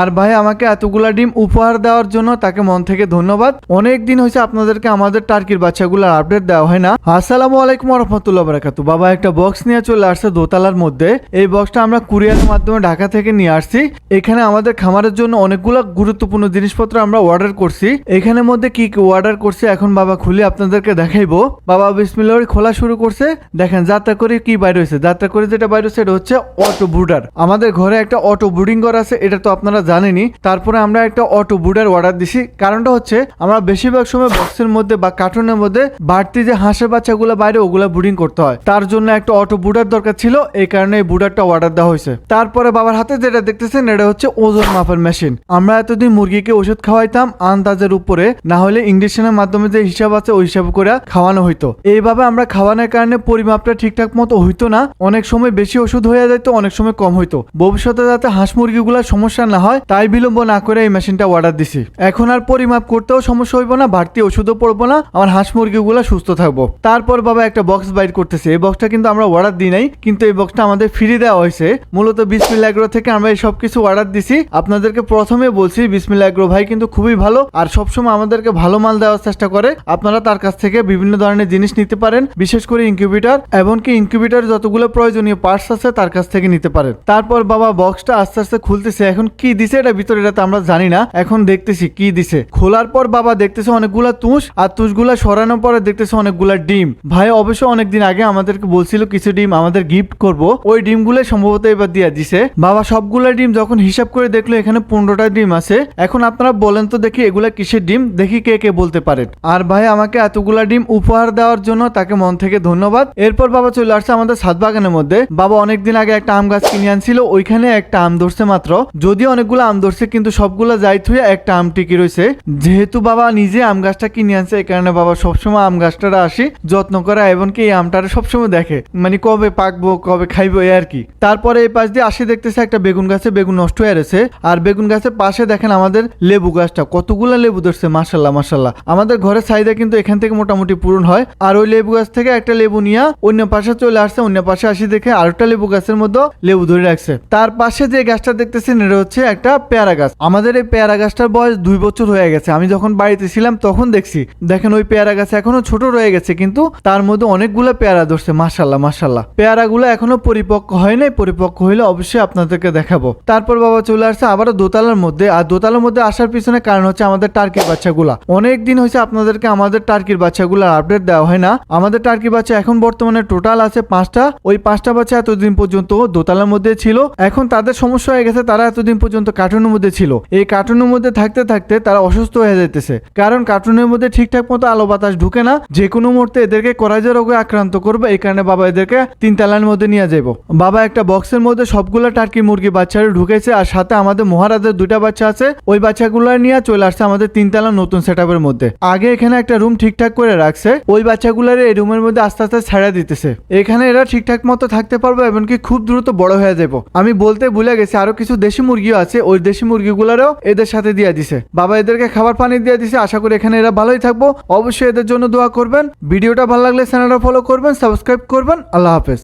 আর ভাই, আমাকে এতগুলা ডিম উপহার দেওয়ার জন্য তাকে মন থেকে ধন্যবাদ। অনেক দিন হয়েছে আপনাদেরকে আমাদের টার্কির বাচ্চাগুলোর আপডেট দেওয়া হয় না। আসসালামু আলাইকুম রহমতুল্লাহ বারাকাতু বাবা, একটা বক্স নিয়ে চলে আসছে দোতলার মধ্যে। এই বক্সটা আমরা কুরিয়ারের মাধ্যমে ঢাকা থেকে নিয়ে আসছি। এখানে আমাদের খামারের জন্য অনেকগুলো গুরুত্বপূর্ণ জিনিসপত্র আমরা অর্ডার করছি। এখানের মধ্যে কি কি অর্ডার করছি এখন বাবা খুলে আপনাদেরকে দেখাইবো। বাবা, বিসমিল্লাহ বলে খোলা শুরু করছে। দেখেন, যাত্রা করে কি বাইরে হয়েছে? যাত্রা করে যেটা বাইরে হচ্ছে অটো বুডার আমাদের ঘরে একটা অটো বুডিং ঘর আছে, এটা তো আপনারা জানেনই তারপরে আমরা একটা অটো বুডার অর্ডার দিছি। কারণটা হচ্ছে, আমরা বেশিরভাগ সময় বক্সের মধ্যে বা কার্টুনের মধ্যে বাড়তি যে হাঁসের বাচ্চাগুলো বাইরে, ওগুলা বুডিং করতে হয়। তার জন্য একটা অটো বুডার দরকার ছিল, এই কারণে এই বুডারটা অর্ডার দেওয়া হয়েছে। তারপরে বাবার হাতে যেটা দেখতেছেন, এটা হচ্ছে ওজন মাপার মেশিন আমরা এতদিন মুরগিকে ওষুধ খাওয়াইতাম, আন্দাজের উপরে, না হলে ইংলিশের মাধ্যমে যে হিসাব আছে, ওই হিসাব করে খাওয়ানো হইতো। এইভাবে আমরা খাওয়ানোর কারণে পরিমাপটা ঠিকঠাক মতো হইতো না। অনেক সময় বেশি ওষুধ হয়ে যেত অনেক সময় কম হইতো। ভবিষ্যতে যাতে হাঁস মুরগিগুলোর সমস্যা না হয় তাই বিলম্ব না করে এই মেশিনটা অর্ডার দিছি। এখন আর পরিমাপ করতেও সমস্যা হইব না, বাড়তি ওষুধও পড়ব না, আমার হাঁস মুরগিগুলো সুস্থ থাকব। তারপর বাবা একটা বক্স বাইর করতেছে। এই বক্সটা কিন্তু আমরা অর্ডার দিই নাই, কিন্তু এই বক্সটা আমাদের ফ্রি দেওয়া হয়েছে। মূলত বিসমিল্লা এগ্রো থেকে আমরা এই সব কিছু অর্ডার দিছি। আপনাদেরকে প্রথমে বলছি বিসমিল্লা এগ্রো ভাই কিন্তু খুবই ভালো, আর সবসময় আমাদেরকে ভালো মাল দেওয়ার চেষ্টা করে। আপনারা তার কাছ থেকে বিভিন্ন ধরনের জিনিস নিতে পারেন, বিশেষ করে ইনকিউবেটর এমনকি ইনকিউবেটর যতগুলো প্রয়োজনীয় পার্টস আছে তার কাছ থেকে নিতে পারেন। তারপর বাবা বক্সটা আস্তে আস্তে খুলতেছে, এখন কি দিছে এটা ভিতরে এটা তো আমরা জানি না। এখন দেখতেছি কি দিছে। খোলার পর বাবা দেখতেছে অনেকগুলা তুষ, আর তুষগুলা সরানোর পরে দেখতেছে অনেকগুলা ডিম। ভাই, অবশ্য অনেকদিন আগে আমাদেরকে বলছিল কিছু ডিম আমাদের গিফট করব। ওই ডিমগুলো সম্ভবত এবার দিয়ে দিছে। বাবা, সবগুলা ডিম যখন হিসাব করে দেখল এখানে পনেরোটা ডিম আছে। এখন আপনারা বলেন তো দেখি এগুলা কিসের ডিম? দেখি কে কে বলতে পারেন। আর ভাই, আমাকে এতগুলা ডিম উপহার দেওয়ার জন্য তাকে মন থেকে ধন্যবাদ। এরপর বাবা চলে আসছে আমাদের সাত বাগানের মধ্যে। বাবা অনেকদিন আগে একটা আম গাছ কিনে আনছিল, ওইখানে একটা আম ধরছে মাত্র। যদিও অনেকগুলো আম ধরছে, কিন্তু সবগুলা যাই থুয়ে একটা আম টিকি রয়েছে যেহেতু বাবা নিজে আম গাছটা কিনে আনছে, এই কারণে বাবা সবসময় আম গাছটারা আসি, যত্ন করা, এমনকি এই আমটারে সবসময় দেখে মানে কবে পাকবো, কবে খাইবো, এই আর কি। তারপরে এই পাশ দিয়ে আসি দেখতেছে একটা বেগুন গাছে, বেগুন নষ্ট হয়ে গেছে আর বেগুন গাছের পাশে দেখেন আমাদের লেবু গাছটা, কতগুলো লেবু ধরছে মাসাল্লাহ মাসাল্লাহ আমাদের ঘরের চাহিদা কিন্তু এখান থেকে মোটামুটি পূরণ হয়। আর ওই লেবু গাছ থেকে একটা লেবু নিয়ে অন্য পাশে চলে আসছে, অন্য পাশে আসি দেখে আরেকটা লেবু গাছের মধ্যে লেবু ধরে রাখছে। তার পাশে যে গাছটা দেখতেছেন, এটা হচ্ছে একটা পেয়ারা গাছ। আমাদের এই পেয়ারা গাছটার বয়স দুই বছর হয়ে গেছে। আমি যখন বাড়িতে ছিলাম, তখন দেখছি, দেখেন ওই পেয়ারা গাছ এখনও ছোট রয়ে গেছে, কিন্তু তার মধ্যে অনেকগুলো পেয়ারা ধরছে। মাসাল্লাহ মাসাল্লাহ পেয়ারাগুলো এখনও পরিপক্ক হয় নাই। পরিপক্ক হইলে অবশ্যই আপনাদেরকে দেখাবো। তারপর বাবা চলে আসছে আবারও দোতলার মধ্যে। আর দোতলার মধ্যে আসার পিছনে কারণ হচ্ছে আমাদের টার্কির বাচ্চাগুলা। অনেক দিন হয়েছে আপনাদেরকে আমাদের টার্কির বাচ্চাগুলো আপডেট দেওয়া হয় না। আমাদের টার্কি বাচ্চা এখন বর্তমানে টোটাল আছে পাঁচটা। ওই পাঁচটা বাচ্চা এতদিন পর্যন্ত দোতলার মধ্যে ছিল। এখন তাদের সমস্যা হয়ে গেছে। তারা এতদিন পর্যন্ত কার্টুনের মধ্যে ছিল। এই কার্টুনের মধ্যে থাকতে থাকতে তারা অসুস্থ হয়ে যেতেছে কারণ কার্টুনের মধ্যে ঠিকঠাক মতো আলো বাতাস ঢুকে না যে কোনো মুহূর্তে এদেরকে করাজের রোগে আক্রান্ত করবে, এই কারণে বাবা এদেরকে তিন তালার মধ্যে নিয়ে যাব বাবা একটা বক্সের মধ্যে সবগুলো টার্কি মুরগি বাচ্চারা ঢুকেছে, আর সাথে আমাদের মহারাজের দুইটা বাচ্চা আছে। ওই বাচ্চাগুলো নিয়ে চলে আসছে আমাদের তিন তিনতলা নতুন সেট মধ্যে। আগে এখানে একটা রুম ঠিকঠাক করে রাখছে, ওই বাচ্চাগুলোর এই রুমের মধ্যে আস্তে আস্তে ছাড়া দিতেছে। এখানে এরা ঠিকঠাক মতো থাকতে পারবে, এমনকি খুব দ্রুত বড় হয়ে যাব আমি বলতে ভুলে গেছি, আরও কিছু দেশি মুরগিও আছে, ওই দেশি মুরগিগুলারও এদের সাথে দিয়ে দিছে। বাবা এদেরকে খাবার পানি দিয়ে দিছে, আশা করি এখানে এরা ভালোই থাকব। অবশ্যই এদের জন্য দোয়া করবেন। ভিডিওটা ভালো লাগলে চ্যানেলটা ফলো করবেন সাবস্ক্রাইব করবেন। আল্লাহ হাফেজ।